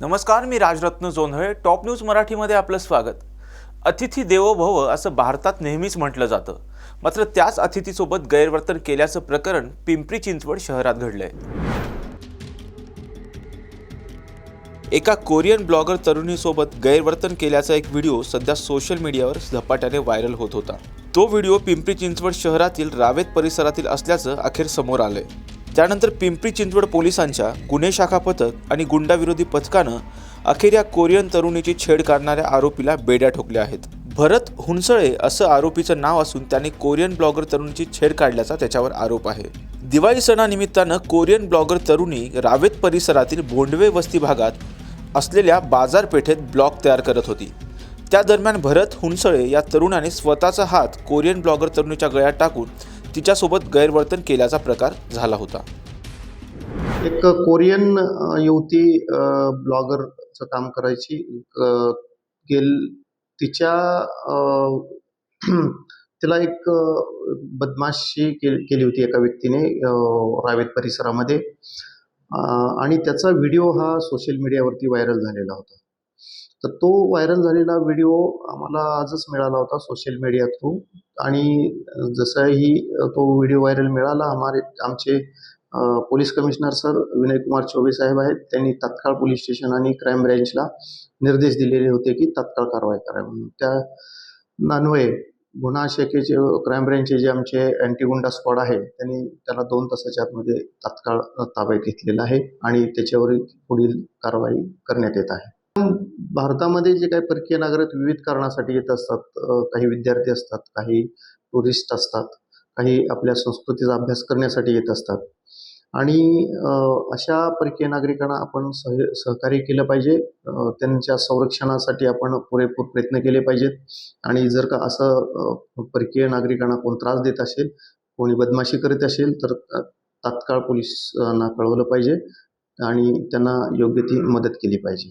नमस्कार मी Rajratna Jondhale top news मराठीमध्ये आपलं स्वागत. अतिथी देवो भव असं भारतात नेहमीच म्हटलं जातं. मात्र त्याच अतिथीसोबत गैरवर्तन केल्याचं प्रकरण पिंपरी चिंचवड शहरात घडलंय. एका कोरियन ब्लॉगर तरुणीसोबत गैरवर्तन केल्याचा एक व्हिडिओ सध्या सोशल मीडियावर झपाट्याने व्हायरल होत होता. तो व्हिडिओ पिंपरी चिंचवड शहरातील रावेत परिसरातील असल्याचं अखेर समोर आलंय. त्यानंतर पिंपरी चिंचवड पोलिसांच्या गुन्हे शाखा पथक आणि गुंडाविरोधी पथकानं अखेर या कोरियन तरुणीची छेड काढणाऱ्या आरोपीला बेड्या ठोकल्या आहेत. भरत हुंसळे असं आरोपीचं नाव असून त्याने कोरियन ब्लॉगर तरुणीची छेड काढल्याचा त्याच्यावर आरोप आहे. दिवाळी सणानिमित्तानं कोरियन ब्लॉगर तरुणी रावेत परिसरातील भोंडवे वस्ती भागात असलेल्या बाजारपेठेत ब्लॉग तयार करत होती. त्या दरम्यान भरत हुंसळे या तरुणाने स्वतःचा हात कोरियन ब्लॉगर तरुणीच्या गळ्यात टाकून तिच्यासोबत गैरवर्तन केल्याचा प्रकार झाला होता. एक कोरियन युवती ब्लॉगरचं काम करायची गेल तिच्या तिला एक बदमाशी केली होती एका व्यक्तीने रावेत परिसरामध्ये. आणि त्याचा व्हिडिओ हा सोशल मीडियावरती व्हायरल झालेला होता. तर तो व्हायरल झालेला व्हिडिओ आम्हाला आजच मिळाला होता सोशल मीडिया थ्रू आणि जसंही तो व्हिडिओ व्हायरल मिळाला आम्हारे आमचे police commissioner sir Vinay Kumar Choubey साहेब आहेत. त्यांनी तात्काळ पोलीस स्टेशन आणि क्राईम ब्रँचला निर्देश दिलेले होते की तात्काळ कारवाई करा. म्हणून त्या नान्वये गुन्हा शाखेचे क्राईम ब्रँचचे जे आमचे अँटी गुंडा स्क्वॉड आहे त्यांनी त्याला दोन तासाच्या आतमध्ये तात्काळ ताब्यात घेतलेला आहे आणि त्याच्यावर पुढील कारवाई करण्यात येत आहे. भारतामध्ये जे काही परकीय नागरिक विविध कारणासाठी येत असतात काही विद्यार्थी असतात काही टुरिस्ट असतात काही आपल्या संस्कृतीचा अभ्यास करण्यासाठी येत असतात. आणि अशा परकीय नागरिकांना आपण सह सहकार्य केलं पाहिजे. त्यांच्या संरक्षणासाठी आपण पुरेपूर प्रयत्न केले पाहिजेत. आणि जर का असं परकीय नागरिकांना कोण त्रास देत असेल कोणी बदमाशी करीत असेल तर तात्काळ पोलिसांना कळवलं पाहिजे. आणि त्यांना योग्य ती मदत केली पाहिजे.